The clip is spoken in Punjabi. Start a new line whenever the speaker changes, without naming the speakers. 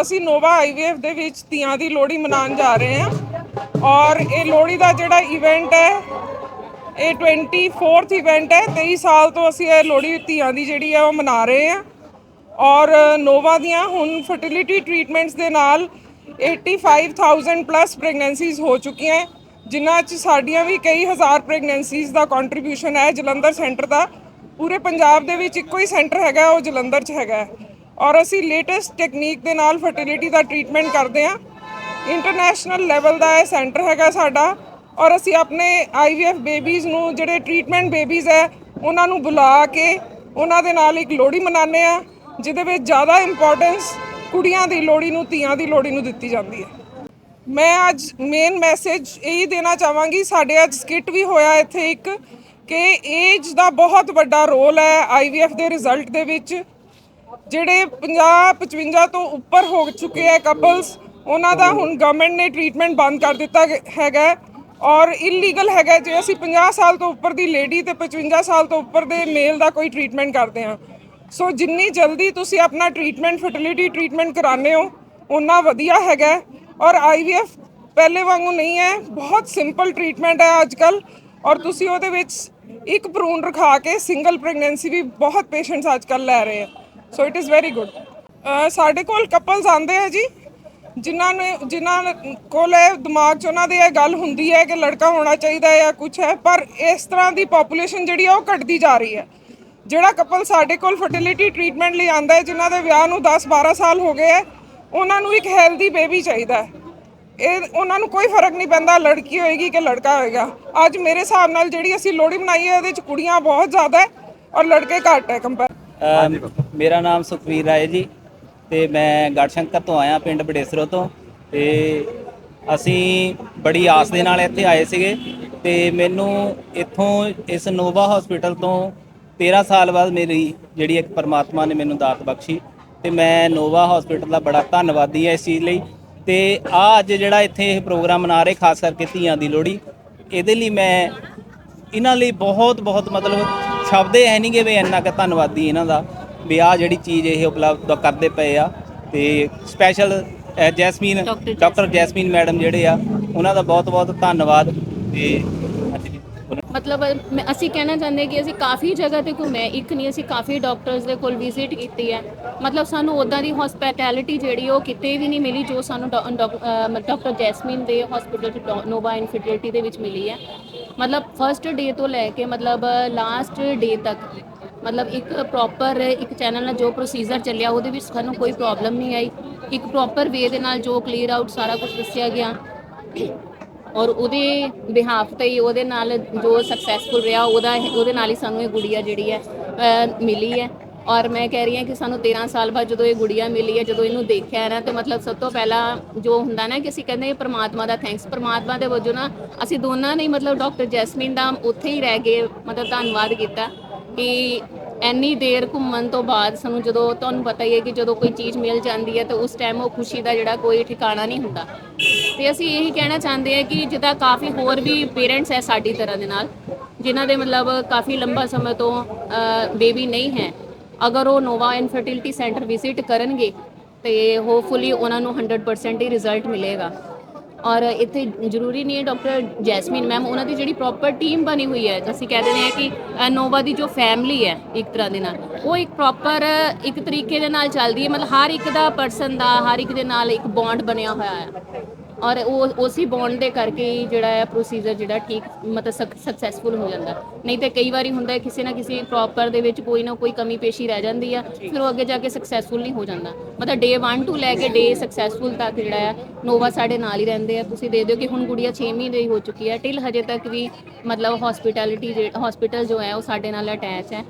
ਅਸੀਂ ਨੋਵਾ ਆਈਵੀਐਫ ਦੇ ਵਿੱਚ ਤੀਆਂ ਦੀ ਲੋਹੜੀ ਮਨਾਉਣ ਜਾ ਰਹੇ ਹਾਂ। ਔਰ ਇਹ ਲੋਹੜੀ ਦਾ ਜਿਹੜਾ ਇਵੈਂਟ ਹੈ ਇਹ 24th ਇਵੈਂਟ ਹੈ। 23 ਸਾਲ ਤੋਂ ਅਸੀਂ ਇਹ ਲੋਹੜੀ ਤੀਆਂ ਦੀ ਜਿਹੜੀ ਹੈ ਉਹ ਮਨਾ ਰਹੇ ਹਾਂ। ਔਰ ਨੋਵਾ ਦੀਆਂ ਹੁਣ ਫਰਟੀਲਿਟੀ ਟ੍ਰੀਟਮੈਂਟਸ ਦੇ ਨਾਲ 85000 ਪਲੱਸ ਪ੍ਰੈਗਨੈਂਸੀਜ਼ ਹੋ ਚੁੱਕੀਆਂ ਹੈ, ਜਿਨ੍ਹਾਂ 'ਚ ਸਾਡੀਆਂ ਵੀ ਕਈ ਹਜ਼ਾਰ ਪ੍ਰੈਗਨੈਂਸੀਜ਼ ਦਾ ਕੰਟਰੀਬਿਊਸ਼ਨ ਹੈ ਜਲੰਧਰ ਸੈਂਟਰ ਦਾ। ਪੂਰੇ ਪੰਜਾਬ ਦੇ ਵਿੱਚ ਇੱਕੋ ਹੀ ਸੈਂਟਰ ਹੈਗਾ ਉਹ ਜਲੰਧਰ 'ਚ ਹੈਗਾ ਹੈ। ਔਰ ਅਸੀਂ ਲੇਟੈਸਟ ਟੈਕਨੀਕ ਦੇ ਨਾਲ ਫਰਟੀਲਿਟੀ ਦਾ ਟ੍ਰੀਟਮੈਂਟ ਕਰਦੇ ਹਾਂ। ਇੰਟਰਨੈਸ਼ਨਲ ਲੈਵਲ ਦਾ ਇਹ ਸੈਂਟਰ ਹੈਗਾ ਸਾਡਾ। ਔਰ ਅਸੀਂ ਆਪਣੇ ਆਈਵੀਐਫ ਬੇਬੀਜ਼ ਨੂੰ, ਜਿਹੜੇ ਟ੍ਰੀਟਮੈਂਟ ਬੇਬੀਜ਼ ਹੈ, ਉਹਨਾਂ ਨੂੰ ਬੁਲਾ ਕੇ ਉਹਨਾਂ ਦੇ ਨਾਲ ਇੱਕ ਲੋਹੜੀ ਮਨਾਉਂਦੇ ਆ ਜਿਹਦੇ ਵਿੱਚ ਜ਼ਿਆਦਾ ਇੰਪੋਰਟੈਂਸ ਕੁੜੀਆਂ ਦੀ ਲੋਹੜੀ ਨੂੰ, ਧੀਆਂ ਦੀ ਲੋਹੜੀ ਨੂੰ ਦਿੱਤੀ ਜਾਂਦੀ ਹੈ। ਮੈਂ ਅੱਜ ਮੇਨ ਮੈਸੇਜ ਇਹੀ ਦੇਣਾ ਚਾਹਾਂਗੀ, ਸਾਡੇ ਅੱਜ ਸਕਿੱਟ ਵੀ ਹੋਇਆ ਇੱਥੇ ਇੱਕ, ਕਿ ਏਜ ਦਾ ਬਹੁਤ ਵੱਡਾ ਰੋਲ ਹੈ ਆਈਵੀਐਫ ਦੇ ਰਿਜ਼ਲਟ ਦੇ ਵਿੱਚ। ਜਿਹੜੇ 50 55 ਤੋਂ ਉੱਪਰ ਹੋ ਚੁੱਕੇ ਹੈ ਕਪਲਸ ਉਹਨਾਂ ਦਾ ਹੁਣ ਗਵਰਨਮੈਂਟ ਨੇ ਟ੍ਰੀਟਮੈਂਟ ਬੰਦ ਕਰ ਦਿੱਤਾ ਗ- ਹੈਗਾ ਔਰ ਇਲੀਗਲ ਹੈਗਾ ਜੇ ਅਸੀਂ 50 ਸਾਲ ਤੋਂ ਉੱਪਰ ਦੀ ਲੇਡੀ ਤੇ 55 ਸਾਲ ਤੋਂ ਉੱਪਰ ਦੇ ਮੇਲ ਦਾ ਕੋਈ ਟ੍ਰੀਟਮੈਂਟ ਕਰਦੇ ਹਾਂ। ਸੋ ਜਿੰਨੀ ਜਲਦੀ ਤੁਸੀਂ ਆਪਣਾ ਟ੍ਰੀਟਮੈਂਟ ਫਰਟੀਲਿਟੀ ਟ੍ਰੀਟਮੈਂਟ ਕਰਾਉਂਦੇ ਹੋ ਉਨਾ ਵਧੀਆ ਹੈਗਾ ਹੈ। ਔਰ ਆਈਵੀਐਫ ਪਹਿਲੇ ਵਾਂਗੂ ਨਹੀਂ ਹੈ, ਬਹੁਤ ਸਿੰਪਲ ਟ੍ਰੀਟਮੈਂਟ ਹੈ ਅੱਜ ਕੱਲ ਔਰ ਤੁਸੀਂ ਉਹਦੇ ਵਿੱਚ ਇੱਕ ਭਰੂਣ ਰਖਾ ਕੇ ਸਿੰਗਲ ਪ੍ਰੈਗਨੈਂਸੀ ਵੀ ਬਹੁਤ ਪੇਸ਼ੈਂਟਸ ਅੱਜ ਕੱਲ ਲੈ ਰਹੇ ਆ। So it is very good ਸਾਡੇ ਕੋਲ ਕਪਲਸ ਆਉਂਦੇ ਆ ਜੀ, ਜਿਨ੍ਹਾਂ ਨੇ, ਜਿਨ੍ਹਾਂ ਕੋਲ ਇਹ ਦਿਮਾਗ 'ਚ ਉਹਨਾਂ ਦੇ ਇਹ ਗੱਲ ਹੁੰਦੀ ਹੈ ਕਿ ਲੜਕਾ ਹੋਣਾ ਚਾਹੀਦਾ ਹੈ ਜਾਂ ਕੁਝ ਹੈ, ਪਰ ਇਸ ਤਰ੍ਹਾਂ ਦੀ ਪੋਪੂਲੇਸ਼ਨ ਜਿਹੜੀ ਆ ਉਹ ਘਟਦੀ ਜਾ ਰਹੀ ਹੈ। ਜਿਹੜਾ ਕਪਲ ਸਾਡੇ ਕੋਲ ਫਰਟੀਲਿਟੀ ਟ੍ਰੀਟਮੈਂਟ ਲਈ ਆਂਦਾ ਹੈ, ਜਿਨ੍ਹਾਂ ਦੇ ਵਿਆਹ ਨੂੰ 10-12 ਸਾਲ ਹੋ ਗਏ ਹੈ, ਉਹਨਾਂ ਨੂੰ ਇੱਕ ਹੈਲਦੀ ਬੇਬੀ ਚਾਹੀਦਾ ਹੈ। ਇਹ, ਉਹਨਾਂ ਨੂੰ ਕੋਈ ਫ਼ਰਕ ਨਹੀਂ ਪੈਂਦਾ ਲੜਕੀ ਹੋਏਗੀ ਕਿ ਲੜਕਾ ਹੋਏਗਾ। ਅੱਜ ਮੇਰੇ ਹਿਸਾਬ ਨਾਲ ਜਿਹੜੀ ਅਸੀਂ ਲੋਹੜੀ ਮਨਾਈ ਹੈ ਇਹਦੇ ਚ ਕੁੜੀਆਂ ਬਹੁਤ ਜ਼ਿਆਦਾ ਹੈ ਔਰ ਲੜਕੇ ਘੱਟ ਹੈ ਕੰਪੇਅਰ
ਮੇਰਾ ਨਾਮ ਸੁਖਵੀਰ ਰਾਏ ਜੀ ਤੇ ਮੈਂ ਗੜਸ਼ੰਕਰ ਤੋਂ ਆਇਆ ਪਿੰਡ ਬਡੇਸਰੋ ਤੋਂ ਤੇ ਅਸੀਂ ਬੜੀ ਆਸ ਦੇ ਨਾਲ ਇੱਥੇ ਆਏ ਸੀਗੇ ਤੇ ਮੈਨੂੰ ਇੱਥੋਂ ਇਸ ਨੋਵਾ ਹਸਪੀਟਲ ਤੋਂ 13 ਸਾਲ ਬਾਅਦ ਮੇਰੀ ਜਿਹੜੀ ਇੱਕ ਪਰਮਾਤਮਾ ਨੇ ਮੈਨੂੰ ਦਾਤ ਬਖਸ਼ੀ ਤੇ ਮੈਂ ਨੋਵਾ ਹਸਪੀਟਲ ਦਾ ਬੜਾ ਧੰਨਵਾਦੀ ਹਾਂ ਇਸ ਚੀਜ਼ ਲਈ ਤੇ ਆ ਅੱਜ ਜਿਹੜਾ ਇੱਥੇ ਇਹ ਪ੍ਰੋਗਰਾਮ ਮਨਾ ਰਹੇ, ਖਾਸ ਕਰਕੇ ਧੀਆਂ ਦੀ ਲੋਹੜੀ, ਇਹਦੇ ਲਈ ਮੈਂ ਇਹਨਾਂ ਲਈ ਬਹੁਤ ਬਹੁਤ ਮਤਲਬ ਸ਼ਬਦ ਹੈ ਨਹੀਂਗੇ ਵੀ ਇੰਨਾ ਕੁ ਧੰਨਵਾਦੀ ਇਹਨਾਂ ਦਾ ਵੀ ਆ ਜਿਹੜੀ ਚੀਜ਼ ਇਹ ਉਪਲਬਧ ਕਰਦੇ ਪਏ ਆ। ਤੇ special Jasmine doctor Jasmine. Madam ਜਿਹੜੇ ਆ ਉਹਨਾਂ ਦਾ ਬਹੁਤ ਬਹੁਤ ਧੰਨਵਾਦ। ਤੇ।
ਮਤਲਬ ਅਸੀਂ ਕਹਿਣਾ ਚਾਹੁੰਦੇ ਕਿ ਅਸੀਂ ਕਾਫੀ ਜਗ੍ਹਾ ਤੇ ਘੁੰਮੇ ਇੱਕ ਨਹੀਂ ਅਸੀਂ ਕਾਫੀ ਡਾਕਟਰਸ ਦੇ ਕੋਲ ਵਿਜ਼ਿਟ ਕੀਤੀ ਹੈ। ਮਤਲਬ ਸਾਨੂੰ ਉਦਾਂ ਦੀ ਹਸਪਿਟੈਲਿਟੀ ਜਿਹੜੀ ਉਹ ਕਿਤੇ ਵੀ ਨਹੀਂ ਮਿਲੀ ਜੋ ਸਾਨੂੰ ਡਾਕਟਰ ਜੈਸਮੀਨ ਦੇ ਹਸਪੀਟਲ ਚ ਨੋਵਾ ਇਨਫਰਟੀਲਿਟੀ ਦੇ ਵਿੱਚ ਮਿਲੀ ਹੈ। ਮਤਲਬ ਫਰਸਟ ਡੇ ਤੋਂ ਲੈ ਕੇ ਮਤਲਬ ਲਾਸਟ ਡੇ ਤੱਕ, ਮਤਲਬ ਇੱਕ ਪ੍ਰੋਪਰ ਇੱਕ ਚੈਨਲ ਨਾਲ ਜੋ ਪ੍ਰੋਸੀਜਰ ਚੱਲਿਆ, ਉਹਦੇ ਵਿੱਚ ਸਾਨੂੰ ਕੋਈ ਪ੍ਰੋਬਲਮ ਨਹੀਂ ਆਈ। ਇੱਕ ਪ੍ਰੋਪਰ ਵੇ ਦੇ ਨਾਲ ਜੋ ਕਲੀਅਰ ਆਊਟ ਸਾਰਾ ਕੁਝ ਦੱਸਿਆ ਗਿਆ। ਔਰ ਉਹਦੇ ਬਿਹਾਫ ਤੇ ਹੀ ਉਹਦੇ ਨਾਲ ਜੋ ਸਕਸੈਸਫੁਲ ਰਿਹਾ, ਉਹਦਾ, ਉਹਦੇ ਨਾਲ ਹੀ ਸਾਨੂੰ ਇਹ ਗੁੜੀਆ ਜਿਹੜੀ ਹੈ ਮਿਲੀ ਹੈ। ਔਰ ਮੈਂ ਕਹਿ ਰਹੀ ਹਾਂ ਕਿ ਸਾਨੂੰ 13 ਸਾਲ ਬਾਅਦ ਜਦੋਂ ਇਹ ਗੁੜੀਆ ਮਿਲੀ ਹੈ, ਜਦੋਂ ਇਹਨੂੰ ਦੇਖਿਆ ਹੈ ਨਾ, ਤੇ ਮਤਲਬ ਸਭ ਤੋਂ ਪਹਿਲਾਂ ਜੋ ਹੁੰਦਾ ਨਾ ਕਿ ਅਸੀਂ ਕਹਿੰਦੇ ਹਾਂ ਪ੍ਰਮਾਤਮਾ ਦਾ ਥੈਂਕਸ ਪ੍ਰਮਾਤਮਾ ਦੇ ਵਜੋਂ ਨਾ ਅਸੀਂ ਦੋਨਾਂ ਨੇ ਮਤਲਬ ਡਾਕਟਰ ਜੈਸਮੀਨ ਦਾ ਉੱਥੇ ਹੀ ਰਹਿ ਕੇ ਮਤਲਬ ਧੰਨਵਾਦ ਕੀਤਾ ਕਿ ਇੰਨੀ ਦੇਰ ਘੁੰਮਣ ਤੋਂ ਬਾਅਦ ਸਾਨੂੰ ਜਦੋਂ ਤੁਹਾਨੂੰ ਪਤਾ ਹੀ ਹੈ ਕਿ ਜਦੋਂ ਕੋਈ ਚੀਜ਼ ਮਿਲ ਜਾਂਦੀ ਹੈ, ਤਾਂ ਉਸ ਟਾਈਮ ਉਹ ਖੁਸ਼ੀ ਦਾ ਜਿਹੜਾ ਕੋਈ ਠਿਕਾਣਾ ਨਹੀਂ ਹੁੰਦਾ। ਤੇ ਅਸੀਂ ਇਹੀ ਕਹਿਣਾ ਚਾਹੁੰਦੇ ਹਾਂ ਕਿ ਜਿੱਦਾਂ ਕਾਫੀ ਹੋਰ ਵੀ ਪੇਰੈਂਟਸ ਹੈ ਸਾਡੀ ਤਰ੍ਹਾਂ ਦੇ ਨਾਲ, ਜਿਨ੍ਹਾਂ ਦੇ ਮਤਲਬ ਕਾਫੀ ਲੰਬਾ ਸਮੇਂ ਤੋਂ ਬੇਬੀ ਨਹੀਂ ਹੈ। ਅਗਰ ਉਹ ਨੋਵਾ ਇਨਫਰਟੀਲਿਟੀ ਸੈਂਟਰ ਵਿਜ਼ਿਟ ਕਰਨਗੇ ਤੇ ਹੋਪਫੁਲੀ ਉਹਨਾਂ ਨੂੰ 100% ਹੀ ਰਿਜ਼ਲਟ ਮਿਲੇਗਾ। ਔਰ ਇੱਥੇ ਜ਼ਰੂਰੀ ਨਹੀਂ ਹੈ ਡਾਕਟਰ ਜੈਸਮੀਨ ਮੈਮ ਉਹਨਾਂ ਦੀ ਜਿਹੜੀ ਪ੍ਰੋਪਰ ਟੀਮ ਬਣੀ ਹੋਈ ਹੈ ਅਸੀਂ ਕਹਿ ਦਿੰਦੇ ਹਾਂ ਕਿ ਅ, ਨੋਵਾ ਦੀ ਜੋ ਫੈਮਿਲੀ ਹੈ ਇੱਕ ਤਰ੍ਹਾਂ ਦੇ ਨਾਲ ਉਹ ਇੱਕ ਪ੍ਰੋਪਰ ਇੱਕ ਤਰੀਕੇ ਦੇ ਨਾਲ ਚੱਲਦੀ ਹੈ ਮਤਲਬ ਹਰ ਇੱਕ ਦਾ ਪਰਸਨ ਦਾ ਹਰ ਇੱਕ ਦੇ ਨਾਲ ਇੱਕ ਬੌਂਡ ਬਣਿਆ ਹੋਇਆ ਹੈ। ਔਰ ਉਹ ਉਸੇ ਬੌਂਡ ਦੇ ਕਰਕੇ ਹੀ ਜਿਹੜਾ ਹੈ ਪ੍ਰੋਸੀਜਰ ਜਿਹੜਾ ਠੀਕ ਮਤਲਬ ਸਕਸੈਸਫੁਲ ਹੋ ਜਾਂਦਾ। ਨਹੀਂ ਤੇ ਕਈ ਵਾਰੀ ਹੁੰਦਾ ਹੈ ਕਿਸੇ ਨਾ ਕਿਸੇ ਪ੍ਰੋਪਰ ਦੇ ਵਿੱਚ ਕੋਈ ਨਾ ਕੋਈ ਕਮੀ ਪੇਸ਼ੀ ਰਹਿ ਜਾਂਦੀ ਆ ਫਿਰ ਉਹ ਅੱਗੇ ਜਾ ਕੇ ਸਕਸੈਸਫੁਲ ਨਹੀਂ ਹੋ ਜਾਂਦਾ। ਮਤਲਬ ਡੇ 1 ਤੋਂ ਲੈ ਕੇ ਡੇ ਸਕਸੈਸਫੁਲ ਤੱਕ ਜਿਹੜਾ ਹੈ ਨੋਵਾ ਸਾਡੇ ਨਾਲ ਹੀ ਰਹਿੰਦੇ ਆ। ਤੁਸੀਂ ਦੇ ਦਿਓ ਕਿ ਹੁਣ ਗੁੜੀਆ 6 ਮਹੀਨੇ ਦੀ ਹੋ ਚੁੱਕੀ ਹੈ ਟਿਲ ਹਜੇ ਤੱਕ ਵੀ ਮਤਲਬ ਹਸਪਿਟੈਲਿਟੀ ਹਸਪੀਟਲ ਜੋ ਹੈ ਉਹ ਸਾਡੇ ਨਾਲ ਅਟੈਚ ਹੈ।